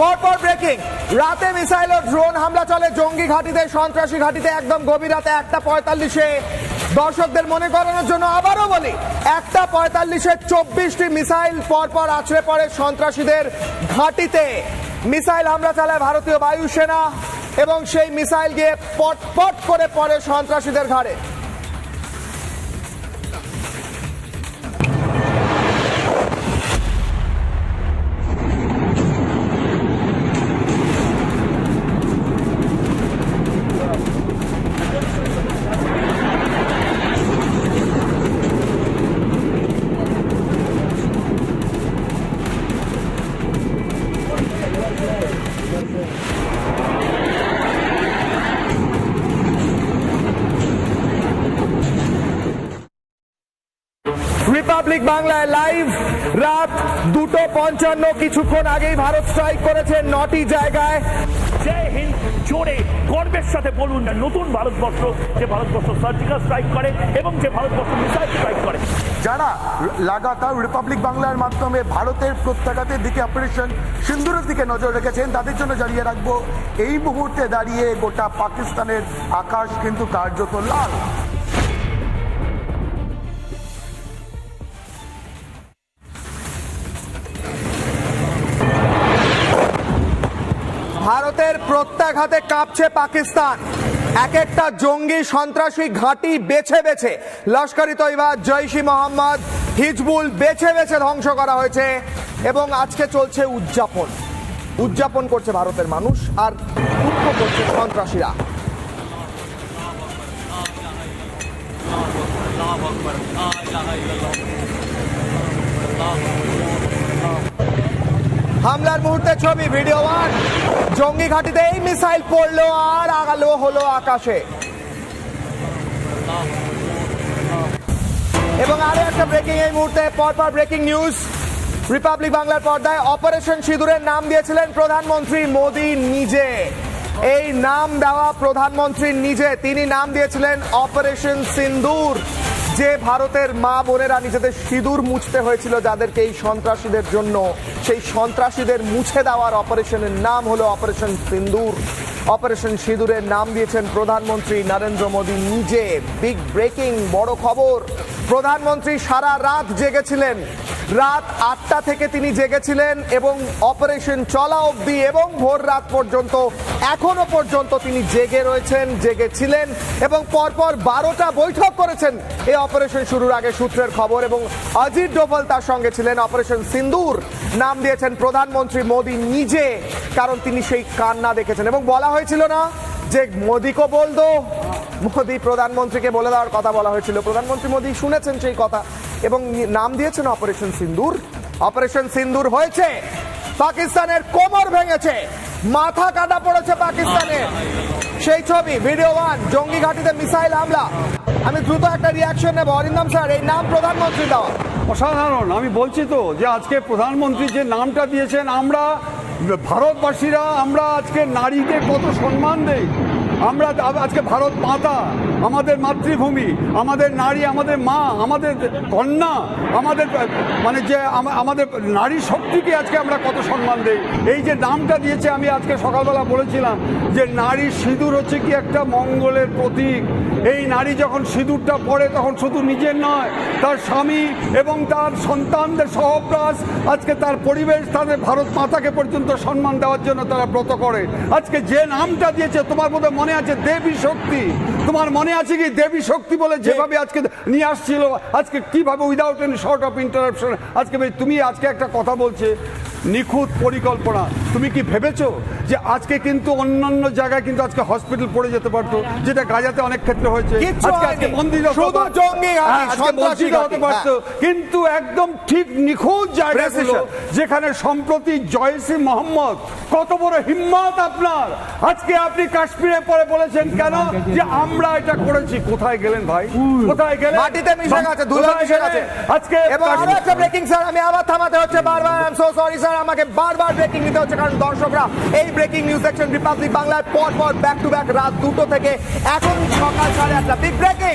পরপর ব্রেকিং। রাতে মিসাইল ও ড্রোন হামলা চলে জঙ্গি ঘাটিতে, সন্ত্রাসী ঘাটিতে একদম গভীর রাতে একটা পঁয়তাল্লিশে। দর্শকদের মনে করানোর জন্য আবারও বলি, একটা পঁয়তাল্লিশে চব্বিশটি মিসাইল পরপর আছড়ে পড়ে সন্ত্রাসীদের ঘাটিতে। মিসাইল হামলা চালায় ভারতীয় বায়ুসেনা এবং সেই মিসাইল গিয়ে পট পট করে পড়ে সন্ত্রাসীদের ঘাড়ে রিপাবলিক বাংলায় লাইভ রাত দুটো পঞ্চান্ন কিছুক্ষণ আগেই ভারত স্ট্রাইক করেছে নটি জায়গায়। জয় হিন্দ। জোরে গর্বের সাথে বলুন না নতুন ভারতবর্ষ, যে ভারতবর্ষ সার্জিক্যাল স্ট্রাইক করে এবং যে ভারতবর্ষ মিসাইল স্ট্রাইক করে। যারা লাগাতার রিপাবলিক বাংলার মাধ্যমে ভারতের প্রত্যাঘাতের দিকে অপারেশন সিন্দুরের দিকে নজর রেখেছেন, তাদের জন্য জানিয়ে রাখব, এই মুহূর্তে দাঁড়িয়ে গোটা পাকিস্তানের আকাশ কিন্তু কার্যত লাল। ভারতের প্রত্যাঘাতে কাঁপছে পাকিস্তান। এক একটা জঙ্গি সন্ত্রাসী ঘাঁটি বেছে বেছে। লস্করি তৈবা জৈশি মোহাম্মদ, হিজবুল বেছে বেছে ধ্বংস করা হয়েছে এবং আজকে চলছে উদযাপন। উদযাপন করছে ভারতের মানুষ আর দুঃখ করছে সন্ত্রাসীরা। হামলার মুহূর্তে ছবি, ভিডিও ওয়ান। জঙ্গি ঘাটিতে এই মিসাইল পড়ল আর আগালো হলো আকাশে। এবং আরও একটা ব্রেকিং এই মুহূর্তে, পরপর ব্রেকিং নিউজ রিপাবলিক বাংলার পর্দায় অপারেশন সিঁদুরের নাম দিয়েছিলেন প্রধানমন্ত্রী মোদী নিজে। এই নাম দেওয়া প্রধানমন্ত্রী নিজে, তিনি নাম দিয়েছিলেন অপারেশন সিন্দুর যে ভারতের মা বোনেরা নিজেদের সিঁদুর মুছতে হয়েছিল যাদেরকে এই সন্ত্রাসীদের জন্য, সেই সন্ত্রাসীদের মুছে দেওয়ার অপারেশনের নাম হলো অপারেশন সিন্দুর। অপারেশন সিঁদুরের নাম দিয়েছেন প্রধানমন্ত্রী নরেন্দ্র মোদী নিজে। বিগ ব্রেকিং, বড় খবর। প্রধানমন্ত্রী সারা রাত জেগেছিলেন। রাত আটটা থেকে তিনি জেগেছিলেন এবং অপারেশন চলা অবধি এবং ভোর রাত পর্যন্ত, এখনও পর্যন্ত তিনি জেগে রয়েছেন, জেগেছিলেন এবং পরপর বারোটা বৈঠক করেছেন। এই অপারেশন শুরুর আগে সূত্রের খবর এবং অজিত ডোভাল তার সঙ্গে ছিলেন। অপারেশন সিন্দুর নাম দিয়েছেন প্রধানমন্ত্রী মোদী নিজে, কারণ তিনি সেই কান্না দেখেছেন। এবং বলা হয়েছিল না যে মোদীকে বল দো মোদী প্রধানমন্ত্রীকে বলে দেওয়ার কথা বলা হয়েছিল। প্রধানমন্ত্রী মোদী শুনেছেন সেই কথা। এবং নাম দিয়েছেন অপারেশন সিন্দুর। অপারেশন সিন্দুর হয়েছে। পাকিস্তানের কোমর ভেঙেছে। মাথা কাটা পড়েছে পাকিস্তানের সেই ছবি ভিডিও ওয়ান জঙ্গি ঘাটিতে মিসাইল হামলা। আমি দ্রুত একটা রিয়াকশন নেব। অরিন্দম স্যার, এই নাম প্রধানমন্ত্রী দেওয়া অসাধারণ। আমি বলছি তো যে আজকে প্রধানমন্ত্রী যে নামটা দিয়েছেন, আমরা ভারতবাসীরা, আমরা আজকে নারীদের কত সম্মান দেই। আমরা আজকে ভারত মাতা। আমাদের মাতৃভূমি, আমাদের নারী, আমাদের মা, আমাদের কন্যা, আমাদের মানে যে আমাদের নারী শক্তিকে আজকে আমরা কত সম্মান দেই। এই যে নামটা দিয়েছে, আমি আজকে সকালবেলা বলেছিলাম যে নারী সিঁদুর হচ্ছে কি একটা মঙ্গলের প্রতীক। এই নারী যখন সিঁদুরটা পরে তখন শুধু নিজের নয়, তার স্বামী এবং তার সন্তানদের সহপ্রাস, আজকে তার পরিবেশ, তাদের ভারত মাতাকে পর্যন্ত সম্মান দেওয়ার জন্য তারা ব্রত করে। আজকে যে নামটা দিয়েছে, তোমার মধ্যে মনে আছে, দেবী শক্তি। তোমার মনে আছে কি দেবী শক্তি বলে যেভাবে আজকে নিয়ে আসছিল? আজকে কীভাবে without any short of interruption আজকে তুমি আজকে একটা কথা বলছে নিখুঁত পরিকল্পনা। তুমি কি ভেবেছো যে আজকে কিন্তু অন্যান্য জায়গায় কিন্তু আজকে হসপিটাল পড়ে যেতে পারতো যেটা গাজাতে অনেক ক্ষেত্রে হয়েছে? আজকে মন্দির হ্যাঁ, মসজিদে হতে পারতো। কিন্তু একদম ঠিক নিখুঁত জায়গাগুলো Precision। যেখানে সম্প্রতি জয়সি মোহাম্মদ কত বড় হিম্মত আপনার। আজকে আপনি কাশ্মীরে পরে বলেছেন কেন? যে আমরা এটা করেছি। কোথায় গেলেন ভাই? কোথায় গেলেন? মাটিতে মিশে গেছে ধুলো মিশে গেছে। আজকে এবং আরও একটা ব্রেকিং স্যার আমি আবার থামাতে হচ্ছে বারবার। I am so sorry sir আমাকে বারবার ব্রেকিং নিতে হচ্ছে। কারণ দর্শকরা এই ব্রেকিং নিউজ সেকশন রিপাবলিক বাংলার পর পর ব্যাক টু ব্যাক রাত দুটো থেকে এখন সকাল সাড়ে আটটা। Big breaking